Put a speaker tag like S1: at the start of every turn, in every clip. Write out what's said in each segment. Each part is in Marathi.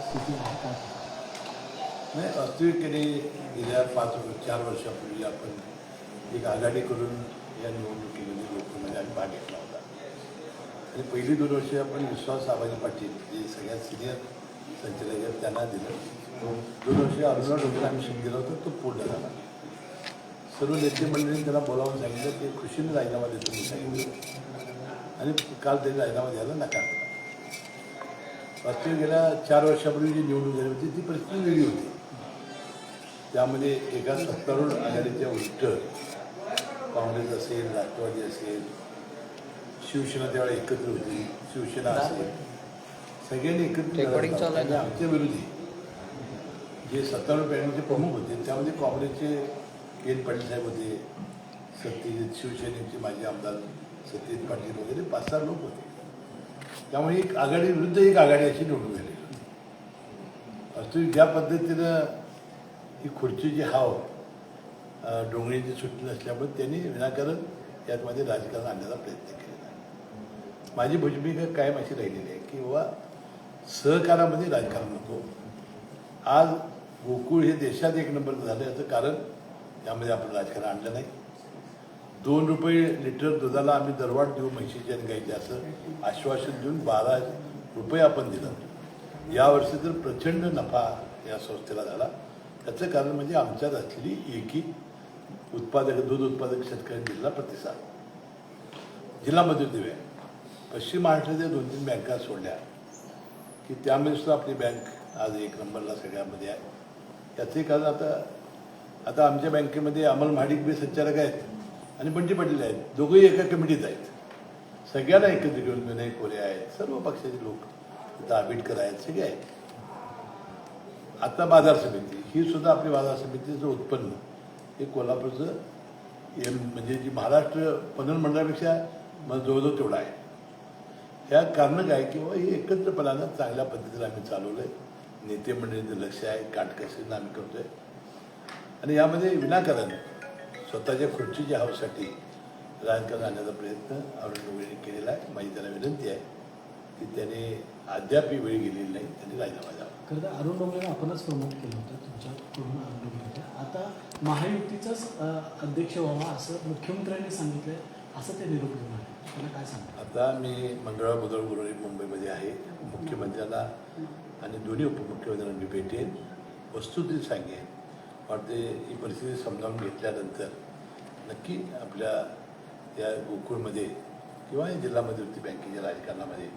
S1: स्थिती आहे का
S2: नाही वास्तविकतेने गेल्या पाच चार वर्षापूर्वी आपण एक आघाडी करून या निवडणुकीमध्ये लोकमध्ये आम्ही भाग घेतला होता. आणि पहिली दोन वर्ष आपण विश्वास आबाजी पाटील जे सगळ्यात सिनियर संचालक आहेत त्यांना दिलं. दोन वर्ष अर्जुना डोंगरे आम्ही शिक दिला होता तो पूर्ण झाला. सर्व नेते मंडळींनी त्याला बोलावून सांगितलं ते खुशीने राजीनामा देतो मी सांगितलं. आणि काल त्यांनी राजीनामा द्यायला नकार दिला. वास्तविक गेल्या चार वर्षापूर्वी जी निवडणूक झाली होती ती परिस्थिती वेगळी होती. त्यामध्ये एका सत्तारूढ आघाडीच्या उलट काँग्रेस असेल राष्ट्रवादी असेल शिवसेना त्यावेळेला एकत्र होती शिवसेना असेल. सगळ्यांनी एकत्र आमच्या विरोधी. जे सत्तारूढ पॅनलचे प्रमुख होते त्यामध्ये काँग्रेसचे एन पाटील साहेब होते सत्यजित शिवसेनेचे माजी आमदार सत्यजित पाटील वगैरे पाच सहा लोक होते. त्यामुळे एक आघाडी विरुद्ध एक आघाडी अशी निवडून झाली वास्तविक ज्या पद्धतीनं ही खुर्चीची हाव अं, डोंगरीची नसल्यामुळे त्यांनी विनाकारण यातमध्ये राजकारण आणण्याचा प्रयत्न केलेला आहे. माझी भूमिका कायम अशी राहिलेली आहे की बाबा सहकारामध्ये राजकारण नको. आज गोकुळ हे देशात एक नंबर झालं याचं कारण त्यामध्ये आपण राजकारण आणलं नाही. दोन रुपये लिटर दुधाला आम्ही दरवाढ देऊ म्हशीचे आणि गाईचे असं आश्वासन देऊन बारा रुपये आपण दिलं. यावर्षी तर प्रचंड नफा या संस्थेला झाला. त्याचं कारण म्हणजे आमच्यात असलेली एकी उत्पादक दूध उत्पादक शेतकऱ्यांनी दिलेला प्रतिसाद. जिल्हा मजूर दिवे. पश्चिम महाराष्ट्राच्या दोन तीन बँका सोडल्या. की त्यामध्ये सुद्धा आपली बँक आज एक नंबरला सगळ्यामध्ये आहे. याचंही कारण आता आता आमच्या बँकेमध्ये अमल महाडिक बी संचालक आहेत. आणि बंटी पाटील आहेत. दोघंही एका कमिटीत आहेत. सगळ्यांना एकत्र घेऊन विनय कोरे आहेत. सर्व पक्षाचे लोक आंबेडकर आहेत. सगळे आहेत. आता बाजार समिती ही सुद्धा आपली बाजार समितीचं उत्पन्न. हे कोल्हापूरचं एम म्हणजे जी महाराष्ट्र पणन मंडळापेक्षा मग जवळजवळ तेवढा आहे. ह्या कारणं काय की बाबा हे एकत्रपणानं चांगल्या पद्धतीने आम्ही चालवलं आहे नेते मंडळींचं लक्ष आहे. काटकसरीनं आम्ही करतोय. आणि यामध्ये विनाकारण स्वतःच्या खुर्चीच्या हाऊससाठी राजकारण आणण्याचा प्रयत्न अरुण डोंगरेंनी केलेला आहे. माझी त्यांना विनंती आहे की त्याने अद्याप ही वेळ गेलेली नाही. त्यांनी राजीनामा द्यावा.
S1: खरं तर अरुण डोंगरेनं आपणच प्रमोट केलं होतं तुमच्याकडून अरुण डोंगरे आता महायुतीचाच अध्यक्ष व्हावा असं मुख्यमंत्र्यांनी सांगितलंय असं ते निरोप घेऊन आले त्याला काय सांगा
S2: आता मी मंगळवार बुधवार गुरुवारी मुंबईमध्ये आहे. मुख्यमंत्र्यांना आणि दोन्ही उपमुख्यमंत्र्यांना मी भेटेन. वस्तुस्थिती सांगेन. वाटते ही परिस्थिती समजावून घेतल्यानंतर नक्की आपल्या या गोकुळमध्ये किंवा या जिल्हा मध्यवर्ती बँकेच्या राजकारणामध्ये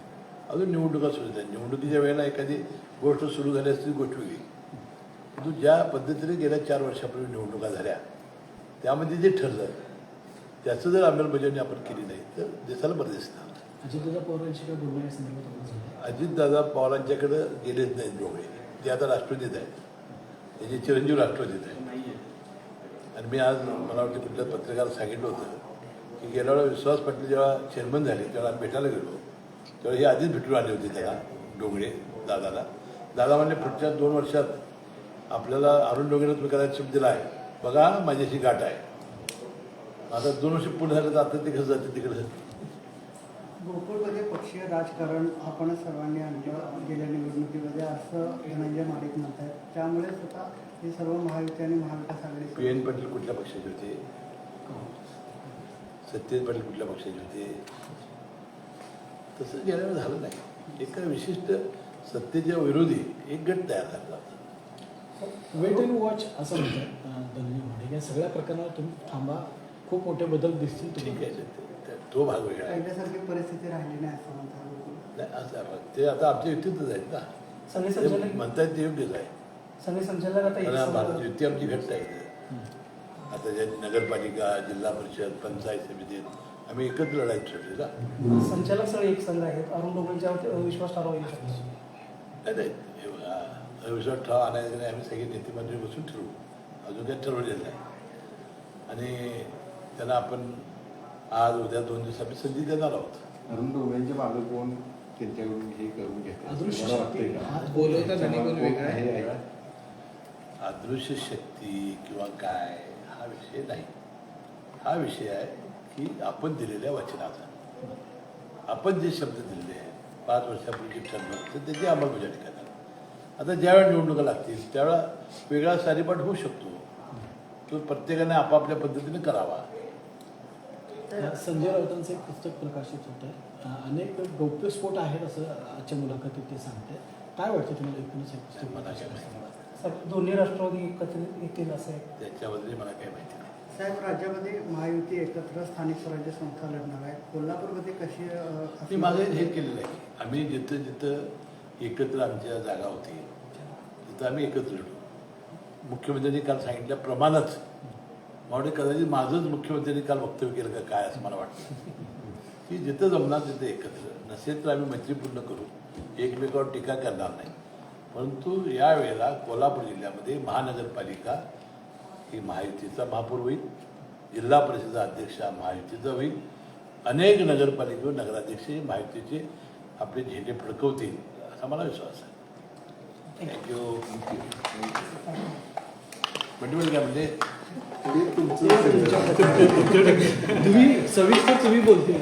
S2: अजून निवडणुका सुरू आहेत निवडणुकीच्या वेळेला एखादी गोष्ट सुरू झाली असती गोष्ट वेगळी. परंतु ज्या पद्धतीने गेल्या चार वर्षापूर्वी निवडणुका झाल्या त्यामध्ये जे ठरलं त्याचं जर अंमलबजावणी आपण केली नाही तर देशाला बरं दिसणार
S1: अजितदादा
S2: पवारांच्याकडे गेलेच नाहीत डोळे ते आता राष्ट्रवादीत आहेत. त्याचे चिरंजीव राष्ट्रवादीत आहेत. आणि मी आज मला वाटतं कुठल्या पत्रकाराला सांगितलं होतं की गेल्या वेळा विश्वास पाटील जेव्हा चेअरमन झाले तेव्हा आम्ही भेटायला गेलो तेव्हा हे आधीच भेटून आले होते त्याला डोंगरे दादाला. दादा म्हणले पुढच्या दोन वर्षात आपल्याला अरुण डोंगरे तुम्ही करायचा शब्द दिला आहे. बघा माझ्याशी गाठ आहे. आता दोन वर्ष पूर्ण झालं तर आता ते कसं जाते तिकडे
S3: गोकुळमध्ये पक्षीय राजकारण आपण सर्वांनी आणलं गेल्या निवडणुकीमध्ये असं धनंजय माडिक म्हणतात त्यामुळे स्वतः हे सर्व महायुती आणि महाविकास
S2: पी
S3: आघाडी
S2: एन पाटील कुठल्या पक्षाचे होते? सत्यजित पाटील कुठल्या पक्षाचे होते? तसं गेल्यावर झालं नाही. एका विशिष्ट सत्तेच्या विरोधी एक गट तयार झाला.
S1: वेट अँड वॉच असं म्हणतात धनंजय मुंडे या सगळ्या प्रकरणावर तुम्ही थांबा. खूप मोठे बदल दिसतील
S2: ठीक
S1: तुम्ही
S2: आहे ते- भाग वेगळा.
S3: पहिल्यासारखी परिस्थिती राहिली नाही असं म्हणतात.
S2: ते आता आमच्या युतीतच आहेत ना.
S3: सगळे
S2: ते
S3: संचालक
S2: म्हणतायत ते योग्यच आहे
S3: सगळे संचालक आता
S2: युती आमची घट्ट आहे. आता ज्या नगरपालिका जिल्हा परिषद पंचायत समितीत आम्ही एकत्र लढायला ठरले ना.
S3: संचालक सगळे एक संघ आहेत. अरुण डोंगरेंच्यावर विश्वास ठरवा येऊ शकतो.
S2: नाही नाही विश्वास ठराव आणायचं नाही. आम्ही सगळे नेते मंडळी बसून ठरवू. अजून काही ठरवलेलं नाही. आणि त्यांना आपण आज उद्या दोन दिवस आम्ही संधी देणार आहोत.
S4: अरुण डोंगरेंच्या मागं कोण त्यांच्याकडून हे करून घेतलं?
S1: अदृश्य शक्ती. हा,
S2: किंवा काय हा विषय नाही. हा विषय आहे की आपण दिलेल्या वचनाचा. आपण जे शब्द दिलेले आहेत पाच वर्षापूर्वी ठरलं तर त्याची अंमलबजावणी करणार आता ज्यावेळेला निवडणुका लागतील त्यावेळेला वेगळा सारीपाट होऊ शकतो. तो प्रत्येकाने आपापल्या पद्धतीने करावा.
S1: संजय राऊतांचं एक पुस्तक प्रकाशित होतं. आहे अनेक गौप्यस्फोट आहेत असं आजच्या मुलाखतीत ते सांगते. काय वाटतं तुम्हाला एकूणच हे पुस्तक प्रकाशित
S3: साहेब दोन्ही राष्ट्रवादी एकत्रित येतील असं आहे
S2: त्याच्याबद्दल मला काही माहिती नाही.
S3: साहेब राज्यामध्ये महायुती एकत्र स्थानिक स्वराज्य संस्था लढणार आहे. कोल्हापूरमध्ये कशी
S2: माझं हे केलेलं आहे आम्ही जिथं जिथं एकत्र आमच्या जागा होती तिथं आम्ही एकत्र लढू. मुख्यमंत्र्यांनी काल सांगितल्याप्रमाणेच मला कदाचित माझंच मुख्यमंत्र्यांनी काल वक्तव्य केलं का काय असं मला वाटतं की जिथं जमणार तिथं एकत्र नसेल तर आम्ही मैत्रीपूर्ण करू एकमेकावर टीका करणार नाही परंतु यावेळेला कोल्हापूर जिल्ह्यामध्ये महानगरपालिका ही महायुतीचा महापौर होईल जिल्हा परिषद अध्यक्ष हा महायुतीचा होईल अनेक नगरपालिकेवर नगराध्यक्ष हे महायुतीचे आपले झेंडे फडकवतील असा मला विश्वास आहे थँक्यू म्हणजे म्हणजे
S1: तुम्ही सविस्तर तुम्ही बोलते.